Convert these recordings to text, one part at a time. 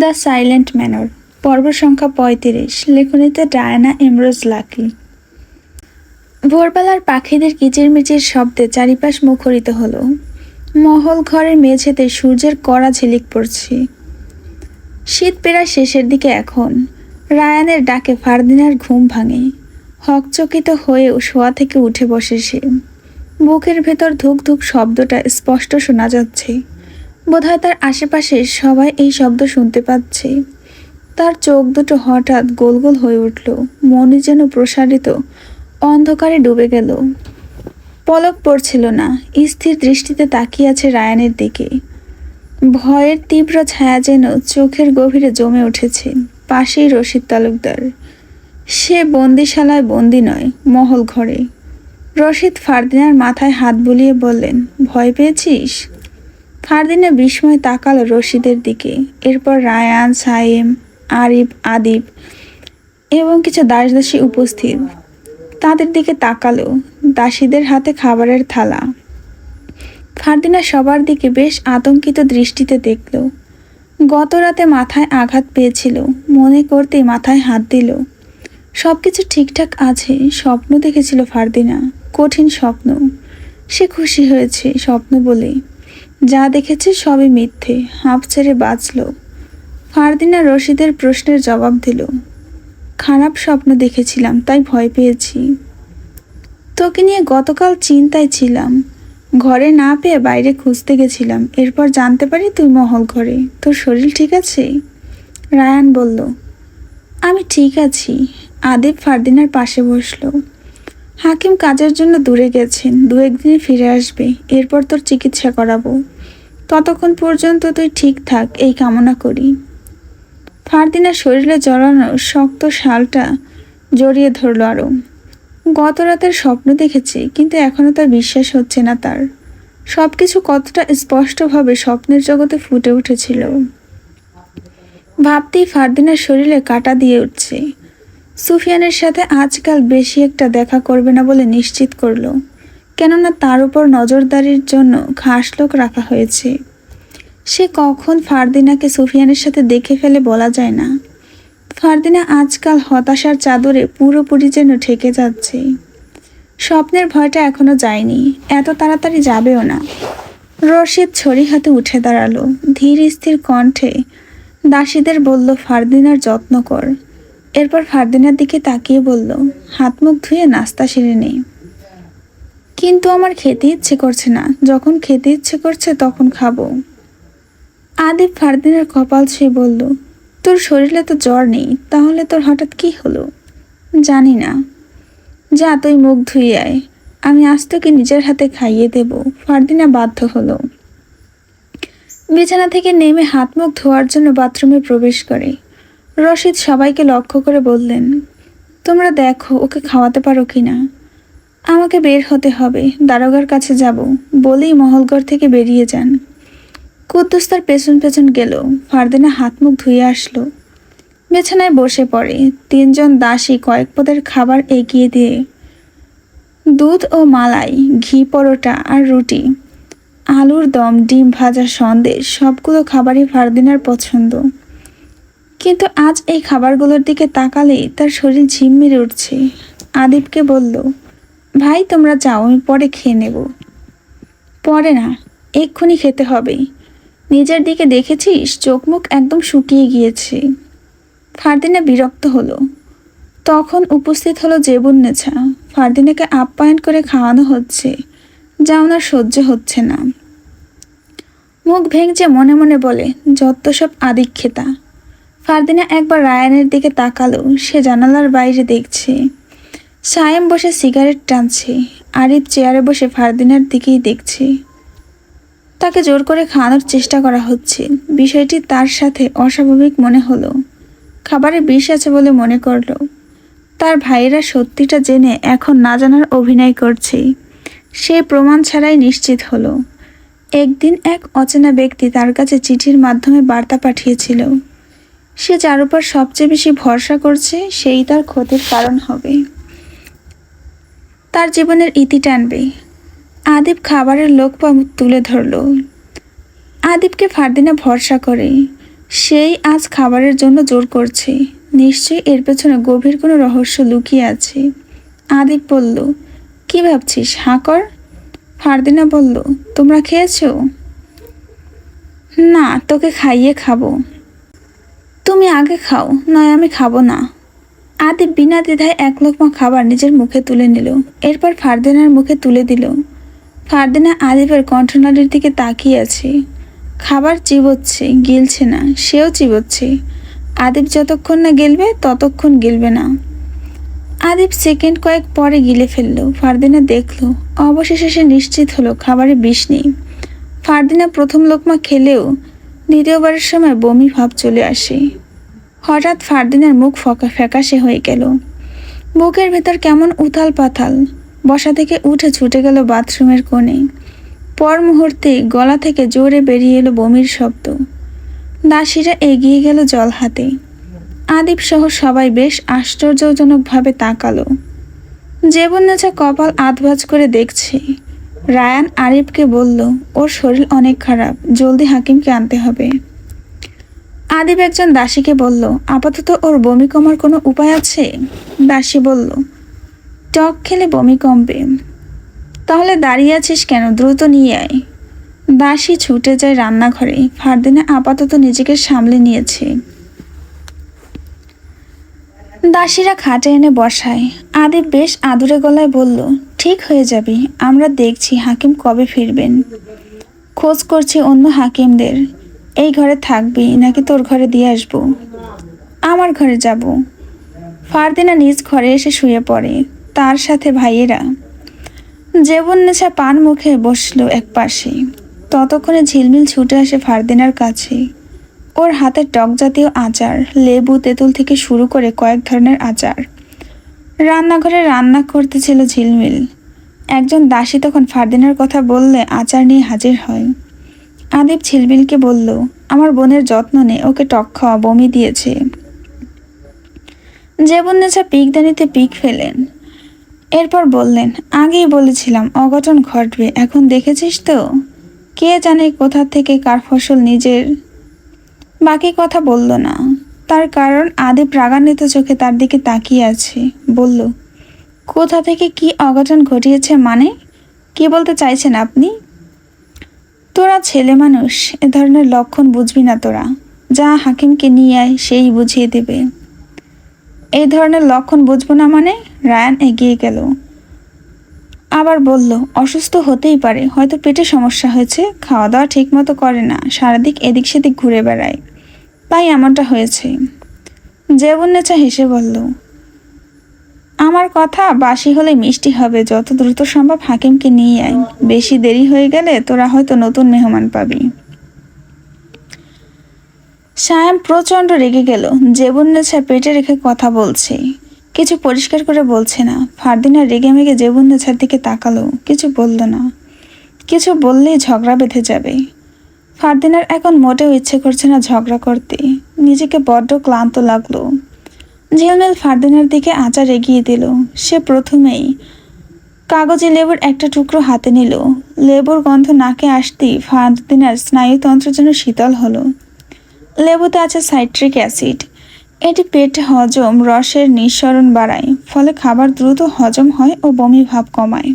The silent manor. পর্ব সংখ্যা পঁয়ত্রিশ। লেখনীতে ডায়ানা এমরোজ লাকি। ভোরবেলার পাখিদের কিচিরমিচির শব্দে চারিপাশ মুখরিত হলো। মহল ঘরের মেঝেতে সূর্যের কড়া ঝিলিক পড়ছে। শীত প্রায় শেষের দিকে এখন। রায়ানের ডাকে ফারদিনার ঘুম ভাঙে। হকচকিত হয়ে শোয়া থেকে উঠে বসে সে। বুকের ভেতর ধুক ধুক শব্দটা স্পষ্ট শোনা যাচ্ছে। বোধহয় তার আশেপাশে সবাই এই শব্দ শুনতে পাচ্ছে। তার চোখ দুটো হঠাৎ গোল গোল হয়ে উঠল। মনে যেন প্রসারিত। অন্ধকারে ডুবে গেল। পলক পড়ছিল না। স্থির দৃষ্টিতে তাকিয়ে আছে রায়ানের দিকে। ভয়ের তীব্র ছায়া যেন চোখের গভীরে জমে উঠেছে। পাশেই রশিদ তালুকদার। সে বন্দিশালায় বন্দি নয়, মহল ঘরে। রশিদ ফারদিনার মাথায় হাত বুলিয়ে বললেন, ভয় পেয়েছিস? ফারদিনা বিস্ময়ে তাকালো রশিদের দিকে। এরপর রায়ান, সাইম, আরিফ, আদিব এবং কিছু দাসদাসী উপস্থিত। তাদের দিকে তাকালো দাসীদের হাতে খাবারের থালা। ফারদিনা সবার দিকে বেশ আতঙ্কিত দৃষ্টিতে দেখল। গত রাতে মাথায় আঘাত পেয়েছিল, মনে করতেই মাথায় হাত দিল। সব কিছু ঠিকঠাক আছে, স্বপ্ন দেখেছিল ফারদিনা কঠিন স্বপ্ন। সে খুশি হয়েছে স্বপ্ন বলে যা দেখেছে সবই মিথ্যে হাঁপ ছেড়ে বাঁচল। ফারদিনা রশিদের প্রশ্নের জবাব দিল, খারাপ স্বপ্ন দেখেছিলাম, তাই ভয় পেয়েছি। তোকে নিয়ে গতকাল চিন্তায় ছিলাম, ঘরে না পেয়ে বাইরে খুঁজতে গেছিলাম, এরপর জানতে পারি তুই মহল ঘরে, তোর শরীর ঠিক আছে? রায়ান বলল, আমি ঠিক আছি। আদিব ফারদিনার পাশে বসল। হাকিম কাজের জন্য দূরে গেছেন, দু একদিনে ফিরে আসবে, এরপর তোর চিকিৎসা করাবো। ততক্ষণ পর্যন্ত তুই ঠিক থাক, এই কামনা করি। ফারদিনার শরীরে জড়ানো শক্ত শালটা জড়িয়ে ধরলো আরও। গত রাতের স্বপ্ন দেখেছে, কিন্তু এখনও তার বিশ্বাস হচ্ছে না তার। সব কিছু কতটা স্পষ্টভাবে স্বপ্নের জগতে ফুটে উঠেছিল। ভাবতেই ফারদিনার শরীরে কাটা দিয়ে উঠছে। সুফিয়ানের সাথে আজকাল বেশি একটা দেখা করবে না বলে নিশ্চিত করল। কেননা তার উপর নজরদারির জন্য খাস লোক রাখা হয়েছে। সে কখন ফারদিনাকে সুফিয়ানের সাথে দেখে ফেলে বলা যায় না। ফারদিনা আজকাল হতাশার চাদরে পুরোপুরি যেন ঠেকে যাচ্ছে। স্বপ্নের ভয়টা এখনও যায়নি, এত তাড়াতাড়ি যাবেও না। রশিদ ছড়ি হাতে উঠে দাঁড়াল, ধীর স্থির কণ্ঠে দাসীদের বলল, ফারদিনার যত্ন কর। এরপর ফারদিনার দিকে তাকিয়ে বলল, হাত মুখ ধুয়ে নাস্তা সেরে নেই। কিন্তু আমার খেতে ইচ্ছে করছে না। যখন খেতে ইচ্ছে করছে তখন খাব। আদিব ফারদিনের কপাল ছুঁয়ে বলল, তোর শরীরে তো জ্বর নেই, তাহলে তোর হঠাৎ কি হলো? জানি না। যা তুই মুখ ধুয়ে আয়। আমি আজ তোকে নিজের হাতে খাইয়ে দেব। ফারদিনা বাধ্য হলো। বিছানা থেকে নেমে হাত মুখ ধোয়ার জন্য বাথরুমে প্রবেশ করে। রশিদ সবাইকে লক্ষ্য করে বললেন, তোমরা দেখো, ওকে খাওয়াতে পারো কি না আমাকে বের হতে হবে, দারোগার কাছে যাব, বলেই মহলগড় থেকে বেরিয়ে যান। কুদ্দুস তার পেছন পেছন গেল, ফারদিনা হাত মুখ ধুয়ে আসলো। বিছানায় বসে পড়ে, তিনজন দাসী কয়েক পদের খাবার এগিয়ে দিয়ে। দুধ ও মালাই, ঘি পরোটা আর রুটি, আলুর দম, ডিম ভাজা সন্দেশ, সবগুলো খাবারই ফারদিনার পছন্দ। কিন্তু আজ এই খাবারগুলোর দিকে তাকালেই তার শরীর ঝিমমিরে উঠছে। আদিবকে বলল, ভাই, তোমরা যাও, আমি পরে খেয়ে নেব। পরে না, এক্ষুনি খেতে হবে। নিজের দিকে দেখেছিস, চোখ মুখ একদম শুকিয়ে গিয়েছে। ফারদিনা বিরক্ত হলো। তখন উপস্থিত হলো জেবুন্নেছা। ফারদিনাকে আপ্যায়ন করে খাওয়ানো হচ্ছে। যা ওনার সহ্য হচ্ছে না। মুখ ভেঙছে মনে মনে বলে, যত সব আদিক্ষেতা ফারদিনা একবার রায়ানের দিকে তাকালো, সে জানালার বাইরে দেখছে। সায়েম বসে সিগারেট টানছে, আরিফ চেয়ারে বসে ফারদিনার দিকেই দেখছে। তাকে জোর করে খাওয়ানোর চেষ্টা করা হচ্ছে। বিষয়টি তার সাথে অস্বাভাবিক মনে হলো। খাবারে বিষ আছে বলে মনে করল। তার ভাইয়েরা সত্যিটা জেনে এখন না জানার অভিনয় করছে। সে প্রমাণ ছাড়াই নিশ্চিত হলো। একদিন এক অচেনা ব্যক্তি তার কাছে চিঠির মাধ্যমে বার্তা পাঠিয়েছিল। সে যার উপর সবচেয়ে বেশি ভরসা করছে, সেই তার ক্ষতির কারণ হবে। তার জীবনের ইতি টানবে। আদিব খাবারের লোক তুলে ধরল। আদিবকে ফারদিনা ভরসা করে। সেই আজ খাবারের জন্য জোর করছে। নিশ্চয়ই এর পেছনে গভীর কোনো রহস্য লুকিয়ে আছে। আদিপ বলল, কি ভাবছিস, হাঁ কর? ফারদিনা বলল, তোমরা খেয়েছো? না, তোকে খাইয়ে খাব। তুমি আগে খাও, নয় আমি খাব না। আদিপ বিনা দ্বিধায় এক লোকমা খাবার নিজের মুখে তুলে নিল। এরপর ফারদিনার মুখে তুলে দিল। ফারদিনা আদিপের কণ্ঠনালীর দিকে তাকিয়ে আছে। খাবার চিবোচ্ছে, গিলছে না, সেও চিবোচ্ছে। আদিপ যতক্ষণ না গিলবে, ততক্ষণ গিলবে না। আদিপ সেকেন্ড কয়েক পরে গিলে ফেলল। ফারদিনা দেখল, অবশেষে সে নিশ্চিত হলো, খাবারে বিষ নেই। ফারদিনা প্রথম লোকমা খেলেও দ্বিতীয়বারের সময় বমি ভাব চলে আসে। হঠাৎ ফারদিনের মুখ ফকা ফ্যাকাশে হয়ে গেল। বুকের ভেতর কেমন উথাল পাথাল। বসা থেকে উঠে ছুটে গেল বাথরুমের কোণে। পর মুহূর্তে গলা থেকে জোরে বেরিয়ে এলো বমির শব্দ। দাসীরা এগিয়ে গেল জল হাতে। আদিপ সহ সবাই বেশ আশ্চর্যজনকভাবে তাকালো। জেবন্নেচা কপাল আধবাজ করে দেখছে। রায়ান আরিফকে বলল, ওর শরীর অনেক খারাপ, জলদি হাকিমকে আনতে হবে। আদিব একজন দাসীকে বলল, আপাতত ওর বমি কমার কোনো উপায় আছে? দাসী বলল, টক খেলে বমি কমবে। তাহলে দাঁড়িয়ে আছিস কেন? দ্রুত নিয়ে আয়। দাসী ছুটে যায় রান্নাঘরে। ফারদিনা আপাতত নিজেকে সামলে নিয়েছে। দাসীরা খাটে এনে বসায়। আদিব বেশ আদুরে গলায় বলল, ঠিক হয়ে যাবে, আমরা দেখছি হাকিম কবে ফিরবেন। খোঁজ করছি অন্য হাকিমদের। এই ঘরে থাকবি, নাকি তোর ঘরে দিয়ে আসব? আমার ঘরে যাব। ফারদিনা নিজ ঘরে এসে শুয়ে পড়ে, তার সাথে ভাইয়েরা। নেশা পান মুখে বসল এক পাশে ততক্ষণে ঝিলমিল ছুটে আসে ফারদিনার কাছে। ওর হাতে টক জাতীয় আচার, লেবু, তেঁতুল থেকে শুরু করে কয়েক ধরনের আচার। রান্নাঘরে রান্না করতেছিল ঝিলমিল। একজন দাসী তখন ফারদিনার কথা বললে আচার নিয়ে হাজির হয়। আদিব ঝিলমিলকে বলল, আমার বোনের যত্ন নে, ওকে টক খাওয়া, বমি দিয়েছে। যে বন্যেছা পিকদানিতে পিক ফেলেন। এরপর বললেন, আগেই বলেছিলাম, অঘটন ঘটবে, এখন দেখেছিস তো? কে জানে কোথা থেকে কার ফসল নিজের বাকি কথা বলল না। তার কারণ আদিপ রাগান্বিত চোখে তার দিকে তাকিয়ে আছে। বলল, কোথা থেকে কি অঘটন ঘটিয়েছে মানে? কি বলতে চাইছেন আপনি? তোরা ছেলে মানুষ, এ ধরনের লক্ষণ বুঝবি না তোরা। যা হাকিমকে নিয়ে আয়, সেই বুঝিয়ে দেবে। এই ধরনের লক্ষণ বুঝব না মানে? রায়ান এগিয়ে গেল। আবার বলল, অসুস্থ হতেই পারে, হয়তো পেটে সমস্যা হয়েছে খাওয়া দাওয়া ঠিক মতো করে না, সারাদিক এদিক সেদিক ঘুরে বেড়ায়। তাই এমনটা হয়েছে। জেবন্নেচা হেসে বলল, আমার কথা বাসি হলে মিষ্টি হবে, যত দ্রুত সম্ভব হাকিমকে নিয়ে আয়। বেশি দেরি হয়ে গেলে তোরা হয়তো নতুন মেহমান পাবি। সায়াম প্রচণ্ড রেগে গেল। জেবুন্নেছা পেটে রেখে কথা বলছে। কিছু পরিষ্কার করে বলছে না। ফারদিনা রেগে মেগে জেবুন্নেছার দিকে তাকালো। কিছু বলল না। কিছু বললেই ঝগড়া বেঁধে যাবে। ফারদিনার এখন মোটেও ইচ্ছে করছে না ঝগড়া করতে। নিজেকে বড্ড ক্লান্ত লাগল। ঝিলমিল ফারদিনার দিকে আচার এগিয়ে দিল। সে প্রথমেই কাগজে লেবুর একটা টুকরো হাতে নিল। লেবুর গন্ধ নাকে আসতেই ফারদিনার স্নায়ুতন্ত্র যেন শীতল হলো। লেবুতে আছে সাইট্রিক অ্যাসিড। এটি পেট হজম রসের নিঃসরণ বাড়ায়, ফলে খাবার দ্রুত হজম হয় ও বমি ভাব কমায়।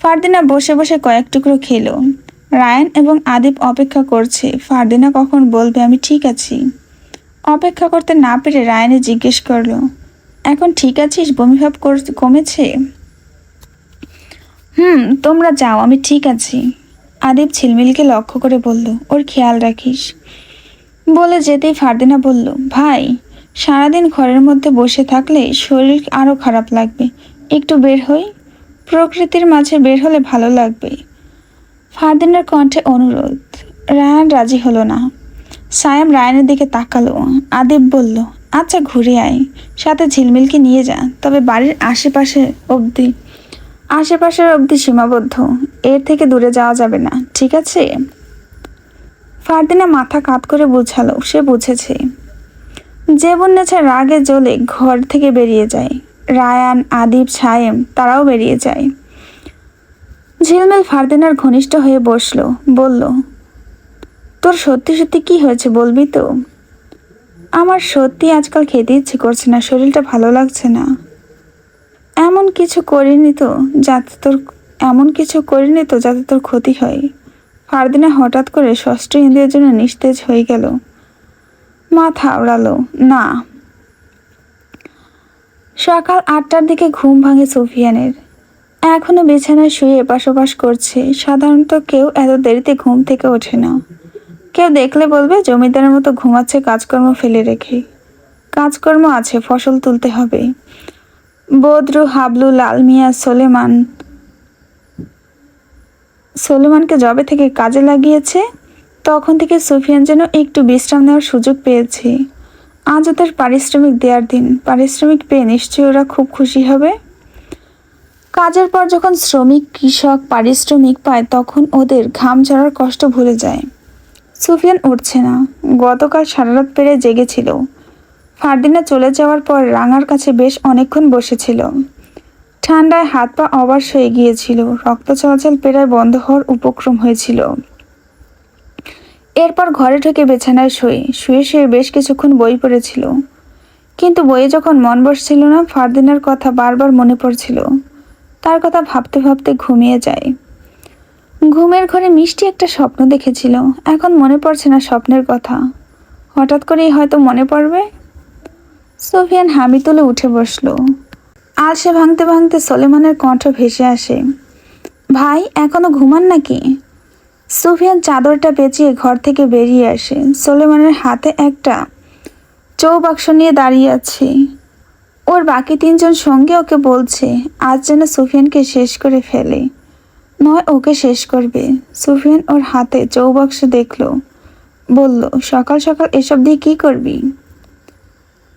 ফারদিনা বসে বসে কয়েক টুকরো খেলো। রায়ান এবং আদিপ অপেক্ষা করছে। ফারদিনা কখন বলবে, আমি ঠিক আছি। অপেক্ষা করতে না পেরে রায়ানে জিজ্ঞেস করল, এখন ঠিক আছিস? বমিভাব কমেছে? হুম, তোমরা যাও, আমি ঠিক আছি। আদিপ ঝিলমিলকে লক্ষ্য করে বলল, ওর খেয়াল রাখিস। বলে যেতেই ফারদিনা বলল, ভাই, সারাদিন ঘরের মধ্যে বসে থাকলে শরীর আরও খারাপ লাগবে। একটু বের হই। প্রকৃতির মাঝে বের হলে ভালো লাগবে। ফারদিনের কণ্ঠে অনুরোধ। রায়ান রাজি হলো না। সায়াম রায়ানের দিকে তাকালো। আদিব বলল আচ্ছা ঘুরে আয়। সাথে ঝিলমিলকে নিয়ে যা। তবে বাড়ির আশেপাশে অবধি আশেপাশের অবধি সীমাবদ্ধ। এর থেকে দূরে যাওয়া যাবে না। ঠিক আছে? ফারদিনা মাথা কাত করে বুঝালো। সে বুঝেছে। যে বন্যাছে রাগে জ্বলে ঘর থেকে বেরিয়ে যায়। রায়ান, আদিব, সায়েম, তারাও বেরিয়ে যায়। ঝিলমিল ফারদিনার ঘনিষ্ঠ হয়ে বসল, বলল, তোর সত্যি সত্যি কি হয়েছে বলবি তো? আমার সত্যি আজকাল খেতে ইচ্ছে করছে না, শরীরটা ভালো লাগছে না। এমন কিছু করিনি তো যাতে তোর, এমন কিছু করিনি তো যাতে তোর ক্ষতি হয়। ফারদিনা হঠাৎ করে ষষ্ঠ ইন্দ্রিয়ের জন্য নিস্তেজ হয়ে গেল। মাথা আওড়ালো, না। সকাল আটটার দিকে ঘুম ভাঙে সুফিয়ানের। এখনও বিছানায় শুয়ে ওপাশ করছে। সাধারণত কেউ এত দেরিতে ঘুম থেকে ওঠে না। কেউ দেখলে বলবে জমিদারের মতো ঘুমাচ্ছে, কাজকর্ম ফেলে রেখে। কাজকর্ম আছে, ফসল তুলতে হবে। বদরু, হাবলু, লাল মিয়া, সোলেমান। সোলেমানকে জবে থেকে কাজে লাগিয়েছে, তখন থেকে সুফিয়ান যেন একটু বিশ্রাম নেওয়ার সুযোগ পেয়েছে। আজ ওদের পারিশ্রমিক দেওয়ার দিন। পারিশ্রমিক পেয়ে নিশ্চয়ই ওরা খুব খুশি হবে। কাজের পর যখন শ্রমিক, কৃষক, পারিশ্রমিক পায়, তখন ওদের ঘাম ঝরার কষ্ট ভুলে যায়। সুফিয়ান উঠছে না। গতকাল সারা রাত পেরে জেগেছিল। ফারদিনা চলে যাওয়ার পর রাঙার কাছে বেশ অনেকক্ষণ বসেছিল। ঠান্ডায় হাত পা অবাস হয়ে গিয়েছিল। রক্ত চলাচল প্রায় বন্ধ হওয়ার উপক্রম হয়েছিল। এরপর ঘরে ঢুকে বিছানায় শুয়ে শুয়ে শুয়ে বেশ কিছুক্ষণ বই পড়েছিল। কিন্তু বইয়ে যখন মন বসছিল না, ফারদিনার কথা বারবার মনে পড়ছিল। তার কথা ভাবতে ভাবতে ঘুমিয়ে যায়। ঘুমের ঘরে মিষ্টি একটা স্বপ্ন দেখেছিল। এখন মনে পড়ছে না স্বপ্নের কথা। হঠাৎ করেই হয়তো মনে পড়বে। সোফিয়ান হামি তুলে উঠে বসল। আলসে ভাঙতে ভাঙতে সোলেমানের কণ্ঠ ভেসে আসে। ভাই, এখনও ঘুমান নাকি? সুফিয়ান চাদরটা পেঁচিয়ে ঘর থেকে বেরিয়ে আসে। সোলেমানের হাতে একটা চৌবাক্স নিয়ে দাঁড়িয়ে আছে। ওর বাকি তিনজন সঙ্গে ওকে বলছে, আজ যেন সুফিয়ানকে শেষ করে ফেলে। নয়, ওকে শেষ করবে। সুফিয়ান ওর হাতে চৌবাক্স দেখল। বলল, সকাল সকাল এসব দিয়ে কি করবি?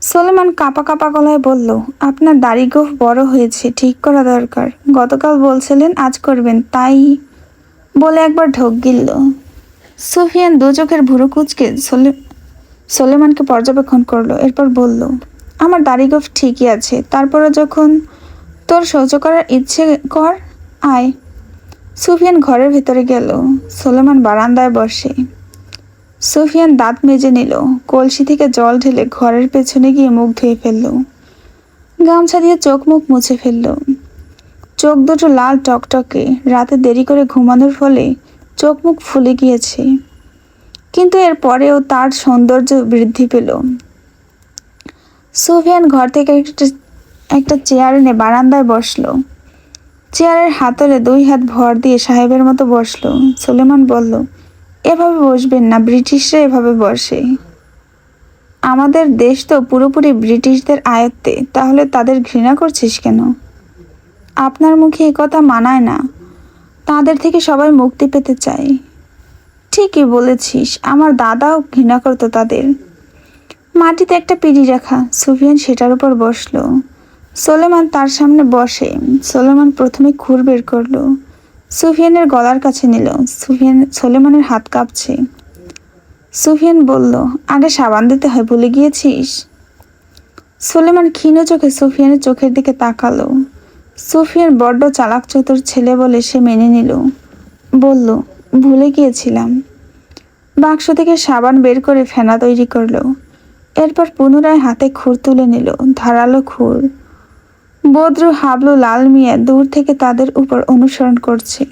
সোলেমান কাপা কাপা গলায় বলল, আপনার দাড়ি গোফ বড় হয়েছে, ঠিক করা দরকার। গতকাল বলছিলেন আজ করবেন, তাই বলে একবার ঢোক গিলল। সুফিয়ান দু চোখের ভুরু কুচকে সোলে, সোলেমানকে পর্যবেক্ষণ করল, এরপর বলল আমার দাড়ি গোফ ঠিকই আছে। তারপরে যখন তোর সহ্য করার ইচ্ছে কর, আয়। সুফিয়ান ঘরের ভেতরে গেল। সোলেমান বারান্দায় বসে। সুফিয়ান দাঁত মেজে নিল। কলসি থেকে জল ঢেলে ঘরের পেছনে গিয়ে মুখ ধুয়ে ফেলল। গামছা দিয়ে চোখ মুখ মুছে ফেলল। চোখ দুটো লাল টকটকে। রাতে দেরি করে ঘুমানোর ফলে চোখ মুখ ফুলে গিয়েছে। কিন্তু এর পরেও তার সৌন্দর্য বৃদ্ধি পেল। সুফিয়ান ঘর থেকে একটা একটা চেয়ার এনে বারান্দায় বসল। চেয়ারের হাতলে দুই হাত ভর দিয়ে সাহেবের মতো বসল। সুলেমান বলল, এভাবে বসবেন না, ব্রিটিশরা এভাবে বসে। আমাদের দেশ তো পুরোপুরি ব্রিটিশদের আয়ত্তে, তাহলে তাদের ঘৃণা করছিস কেন? আপনার মুখে কথা মানায় না। তাদের থেকে সবাই মুক্তি পেতে চায়। ঠিকই বলেছিস, আমার দাদাও ঘৃণা করতো তাদের। মাটিতে একটা পিড়ি রাখা। সুফিয়ান সেটার উপর বসল। সোলেমান তার সামনে বসে। সোলেমান প্রথমে খুর বের করল। সুফিয়ানের গলার কাছে নিল। সুফিয়ান সোলেমানের হাত কাঁপছে। সুফিয়ান বলল, আগে সাবান দিতে হয়, ভুলে গিয়েছিস? সোলেমান ক্ষীণ চোখে সুফিয়ানের চোখের দিকে তাকালো। সুফিয়ান বড্ড চালাক চতুর ছেলে বলে সে মেনে নিল। বলল, ভুলে গিয়েছিলাম। বাক্স থেকে সাবান বের করে ফেনা তৈরি করল। এরপর পুনরায় হাতে খুর তুলে নিল, ধারালো খুর। বদ্রু হাবলু লাল মিয়া দূর থেকে তাদের উপর অনুসরণ করছে।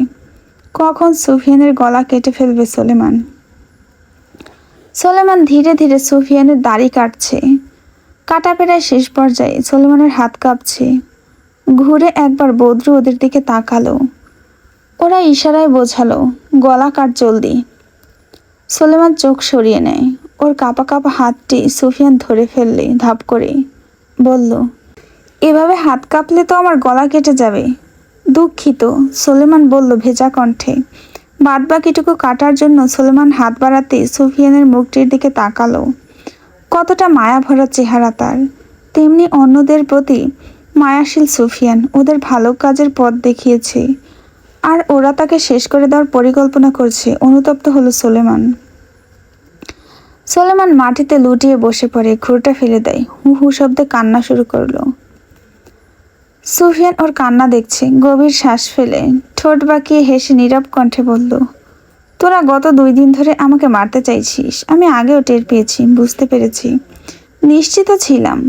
কখন সুফিয়ানের গলা কেটে ফেলবে সোলেমান? সোলেমান ধীরে ধীরে সুফিয়ানের দাড়ি কাটছে। কাটা পেরায় শেষ পর্যায়ে সোলেমানের হাত কাঁপছে। ঘুরে একবার বদ্রু ওদের দিকে তাকালো। ওরা ইশারায় বোঝালো, গলা কাট জলদি। সোলেমান চোখ সরিয়ে নেয়। ওর কাপা কাপা হাতটি সুফিয়ান ধরে ফেললে, ধাপ করে বলল, এভাবে হাত কাঁপলে তো আমার গলা কেটে যাবে। দুঃখিত, সোলেমান বলল ভেজা কণ্ঠে। বাদ বাকিটুকু কাটার জন্য সোলেমান হাত বাড়াতে সুফিয়ানের মুখটির দিকে তাকালো। কতটা মায়া ভরা চেহারা তার। তেমনি অন্যদের প্রতি মায়াশীল সুফিয়ান ওদের ভালো কাজের পথ দেখিয়েছে। আর ওরা তাকে শেষ করে দেওয়ার পরিকল্পনা করছে, অনুতপ্ত হলো সোলেমান। সোলেমান মাটিতে লুটিয়ে বসে পড়ে ঘুরটা ফেলে দেয়। হু হু শব্দে কান্না শুরু করল। সুফিয়ান ওর কান্না দেখছে, গভীর শ্বাস ফেলে। ঠোঁট বাঁকিয়ে হেসে নীরব কণ্ঠে বলল, তোরা গত দুই দিন ধরে আমাকে মারতে চাইছিস। আমি আগেও টের পেয়েছি, বুঝতে পেরেছি। নিশ্চিত ছিলাম।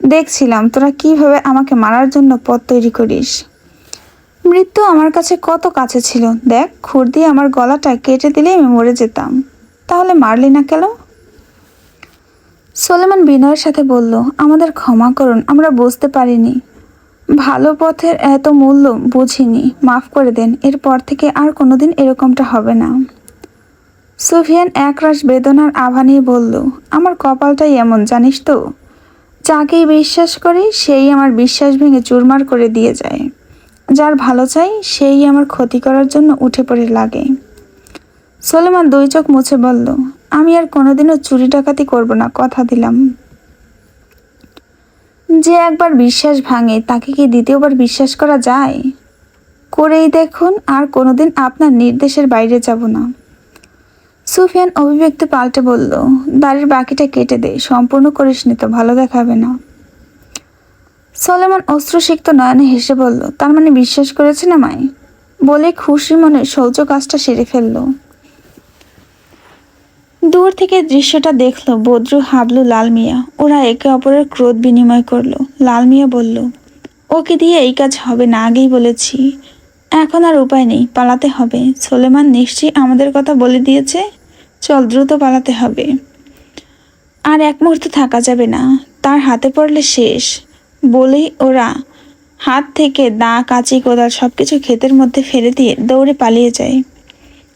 দেখছিলাম তোরা কীভাবে আমাকে মারার জন্য পথ তৈরি করিস। মৃত্যু আমার কাছে কত কাছে ছিল, দেখ। খুর দিয়ে আমার গলাটা কেটে দিলে আমি মরে যেতাম। তাহলে মারলি না কেন? সোলেমান বিনয়ের সাথে বলল, আমাদের ক্ষমা করুন, আমরা বুঝতে পারিনি। ভালো পথের এত মূল্য বুঝিনি, মাফ করে দেন, এরপর থেকে আর কোনোদিন এরকমটা হবে না। সুফিয়ান একরাশ বেদনার আভা নিয়ে বলল, আমার কপালটাই এমন, জানিস তো? যাকেই বিশ্বাস করি, সেই আমার বিশ্বাস ভেঙে চুরমার করে দিয়ে যায়। যার ভালো চাই, সেই আমার ক্ষতি করার জন্য উঠে পড়ে লাগে। সোলেমান দুই চোখ মুছে বলল আমি আর কোনোদিনও চুরি ডাকাতি করব না, কথা দিলাম। যে একবার বিশ্বাস ভাঙে, তাকে কি দ্বিতীয়বার বিশ্বাস করা যায়? করেই দেখুন, আর কোনোদিন আপনার নির্দেশের বাইরে যাব না। সুফিয়ান অভিব্যক্তি পাল্টে বলল, দাড়ির বাকিটা কেটে দে, সম্পূর্ণ করিস নি তো, ভালো দেখাবে না। সলেমান অস্ত্রসিক্ত নয়নে হেসে বলল, তার মানে বিশ্বাস করেছে না মাই বলে খুশি মনে শৌচ কাজটা সেরে ফেলল। দূর থেকে দৃশ্যটা দেখল বদ্রু, হাবলু লাল মিয়া ওরা একে অপরের ক্রোধ বিনিময় করল। লাল মিয়া বলল, ওকে দিয়ে এই কাজ হবে না আগেই বলেছি। এখন আর উপায় নেই, পালাতে হবে। সোলেমান নিশ্চয়ই আমাদের কথা বলে দিয়েছে। চল, দ্রুত পালাতে হবে। আর এক মুহূর্ত থাকা যাবে না। তার হাতে পড়লে শেষ। বলেই ওরা হাত থেকে দা কাঁচি, কোদাল সব কিছু ক্ষেতের মধ্যে ফেলে দিয়ে দৌড়ে পালিয়ে যায়।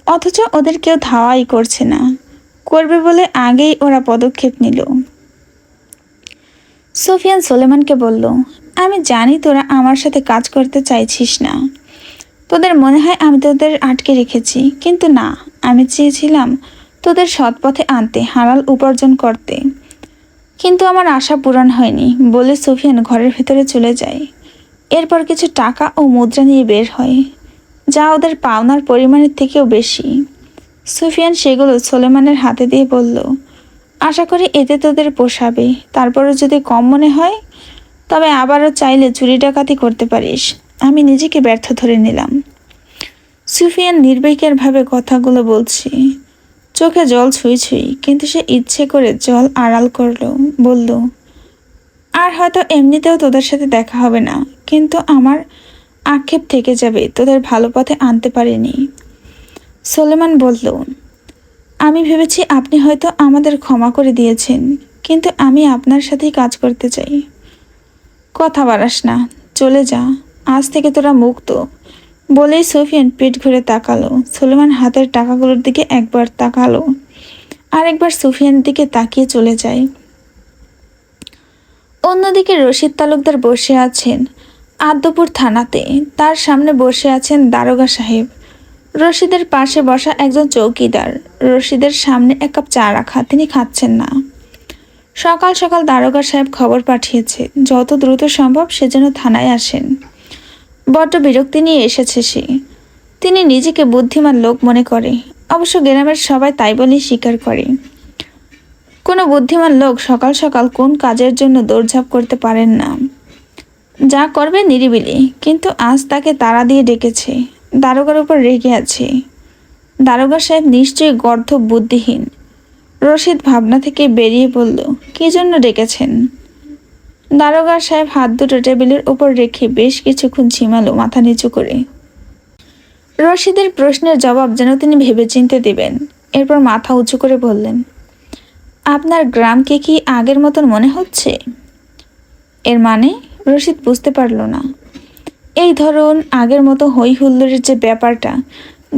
অথচ ওদের কেউ ধাওয়াই করছে না। করবে বলে আগেই ওরা পদক্ষেপ নিল। সোফিয়ান সোলেমানকে বলল, আমি জানি তোরা আমার সাথে কাজ করতে চাইছিস না। তোদের মনে হয় আমি তোদের আটকে রেখেছি, কিন্তু না, আমি চেয়েছিলাম তোদের সৎ পথে আনতে হালাল উপার্জন করতে। কিন্তু আমার আশা পূরণ হয়নি, বলে সুফিয়ান ঘরের ভেতরে চলে যায়। এরপর কিছু টাকা ও মুদ্রা নিয়ে বের হয়, যা ওদের পাওনার পরিমাণের থেকেও বেশি। সুফিয়ান সেগুলো সোলেমানের হাতে দিয়ে বলল, আশা করি এতে তোদের পোষাবে। তারপরও যদি কম মনে হয়, তবে আবারও চাইলে চুরি ডাকাতি করতে পারিস। আমি নিজেকে ব্যর্থ ধরে নিলাম। সুফিয়ান নির্বিকারভাবে কথাগুলো বলছি। চোখে জল ছুঁই ছুঁই, কিন্তু সে ইচ্ছে করে জল আড়াল করল, বলল, আর হয়তো এমনিতেও তোদের সাথে দেখা হবে না, কিন্তু আমার আক্ষেপ থেকে যাবে, তোদের ভালো পথে আনতে পারিনি। সোলেমান বলল, আমি ভেবেছি আপনি হয়তো আমাদের ক্ষমা করে দিয়েছেন, কিন্তু আমি আপনার সাথেই কাজ করতে চাই। কথা বাড়াস না, চলে যা, আজ থেকে তোরা মুক্ত। বলেই সোফিয়ান পেট ঘুরে তাকালো। সোলেমান হাতের টাকাগুলোর দিকে একবার তাকালো। আর একবার সুফিয়ানের দিকে তাকিয়ে চলে যায়। অন্যদিকে রশিদ তালুকদার বসে আছেন আদ্যপুর থানাতে। তার সামনে বসে আছেন দারোগা সাহেব। রশিদের পাশে বসা একজন চৌকিদার। রশিদের সামনে এক কাপ চা রাখা, তিনি খাচ্ছেন না। সকাল সকাল দারোগা সাহেব খবর পাঠিয়েছে, যত দ্রুত সম্ভব সে যেন থানায় আসেন। বড্ড বিরক্তি নিয়ে এসেছে সে। তিনি নিজেকে বুদ্ধিমান লোক মনে করে, অবশ্য গ্রামের সবাই তাই বলেই স্বীকার করে। কোনো বুদ্ধিমান লোক সকাল সকাল কোন কাজের জন্য দৌড়ঝাঁপ করতে পারেন না। যা করবে নিরিবিলি, কিন্তু আজ তাকে তারা দিয়ে ডেকেছে। দারোগার উপর রেগে আছে। দারোগা সাহেব নিশ্চয়ই গর্ধ বুদ্ধিহীন রশিদ ভাবনা থেকে বেরিয়ে বলল কী জন্য ডেকেছেন? দারোগা সাহেব হাত দুটো টেবিলের উপর রেখে বেশ কিছুক্ষণ ঝিমালো, মাথা নিচু করে। রশিদের প্রশ্নের জবাব যেন তিনি ভেবেচিন্তে দেবেন। এরপর মাথা উঁচু করে বললেন, আপনার গ্রামকে কি আগের মতন মনে হচ্ছে? এর মানে? রশিদ বুঝতে পারল না। এই ধরুন আগের মতো হই হুল্লোড়ের যে ব্যাপারটা,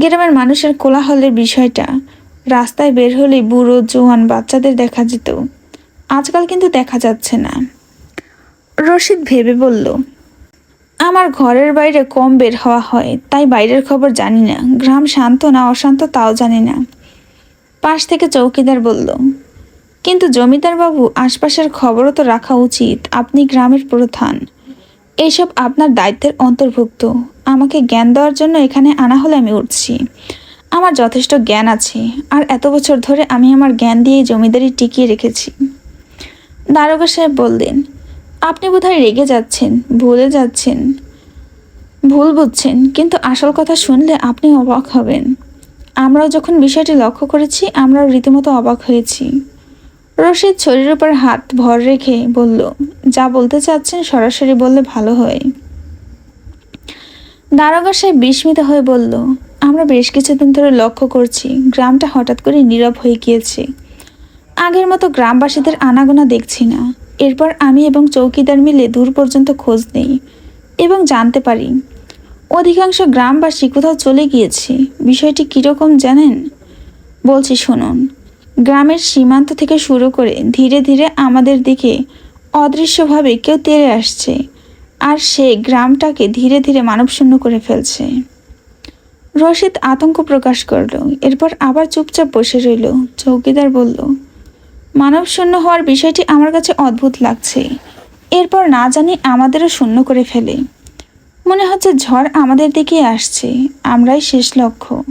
গ্রামের মানুষের কোলাহলের বিষয়টা, রাস্তায় বের হলেই বুড়ো, জোয়ান বাচ্চাদের দেখা যেত। আজকাল কিন্তু দেখা যাচ্ছে না। রশিদ ভেবে বলল, আমার ঘরের বাইরে কম বের হওয়া হয়, তাই বাইরের খবর জানি না। গ্রাম শান্ত না, অশান্ত তাও জানি না। পাশ থেকে চৌকিদার বলল, কিন্তু জমিদার বাবু আশপাশের খবরও তো রাখা উচিত। আপনি গ্রামের প্রধান। এইসব আপনার দায়িত্বের অন্তর্ভুক্ত। আমাকে জ্ঞান দেওয়ার জন্য এখানে আনা হলে আমি উঠছি। আমার যথেষ্ট জ্ঞান আছে, আর এত বছর ধরে আমি আমার জ্ঞান দিয়ে জমিদারি টিকিয়ে রেখেছি। দারোগা সাহেব বললেন, আপনি বোধহয় রেগে যাচ্ছেন, ভুলে যাচ্ছেন। ভুল বুঝছেন, কিন্তু আসল কথা শুনলে আপনি অবাক হবেন। আমরাও যখন বিষয়টি লক্ষ্য করেছি, আমরাও রীতিমতো অবাক হয়েছি। রশিদ শরীরের উপর হাত ভর রেখে বলল, যা বলতে চাচ্ছেন সরাসরি বললে ভালো হয়। দারোগা সাহেব বিস্মিত হয়ে বলল, আমরা বেশ কিছুদিন ধরে লক্ষ্য করছি, গ্রামটা হঠাৎ করে নীরব হয়ে গিয়েছে। আগের মতো গ্রামবাসীদের আনাগোনা দেখছি না। এরপর আমি এবং চৌকিদার মিলে দূর পর্যন্ত খোঁজ নেই এবং জানতে পারি, অধিকাংশ গ্রামবাসী কোথাও চলে গিয়েছে। বিষয়টি কীরকম জানেন? বলছি, শুনুন। গ্রামের সীমান্ত থেকে শুরু করে ধীরে ধীরে আমাদের দিকে অদৃশ্যভাবে কেউ তেড়ে আসছে। আর সে গ্রামটাকে ধীরে ধীরে মানবশূন্য করে ফেলছে। রশিদ আতঙ্ক প্রকাশ করল, এরপর আবার চুপচাপ বসে রইল। চৌকিদার বলল, মানবশূন্য হওয়ার বিষয়টি আমার কাছে অদ্ভুত লাগছে। এরপর না জানি আমাদেরও শূন্য করে ফেলে। মনে হচ্ছে ঝড় আমাদের দিকেই আসছে। আমরাই শেষ লক্ষ্য।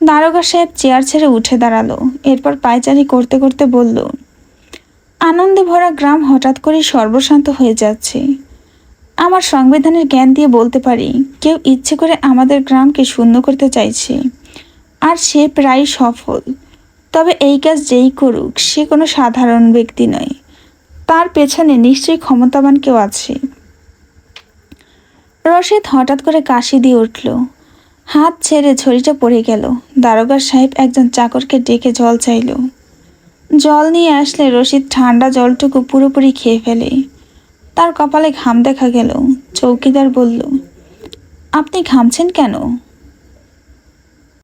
দারোগা সাহেব চেয়ার ছেড়ে উঠে দাঁড়াল, এরপর পায়চারি করতে করতে বলল আনন্দে ভরা গ্রাম হঠাৎ করে সর্বশান্ত হয়ে যাচ্ছে। আমার সংবিধানের জ্ঞান দিয়ে বলতে পারি, কেউ ইচ্ছে করে আমাদের গ্রামকে শূন্য করতে চাইছে, আর সে প্রায় সফল। তবে এই কাজ যেই করুক, সে কোনো সাধারণ ব্যক্তি নয়। তার পেছনে নিশ্চয়ই ক্ষমতাবান কেউ আছে। রশিদ হঠাৎ করে কাশি দিয়ে উঠল হাত ছেড়ে ছড়িটা পড়ে গেল। দারোগা সাহেব একজন চাকরকে ডেকে জল চাইল। জল নিয়ে আসলে রশিদ ঠান্ডা জলটুকু পুরোপুরি খেয়ে ফেলে। তার কপালে ঘাম দেখা গেল। চৌকিদার বলল, আপনি ঘামছেন কেন?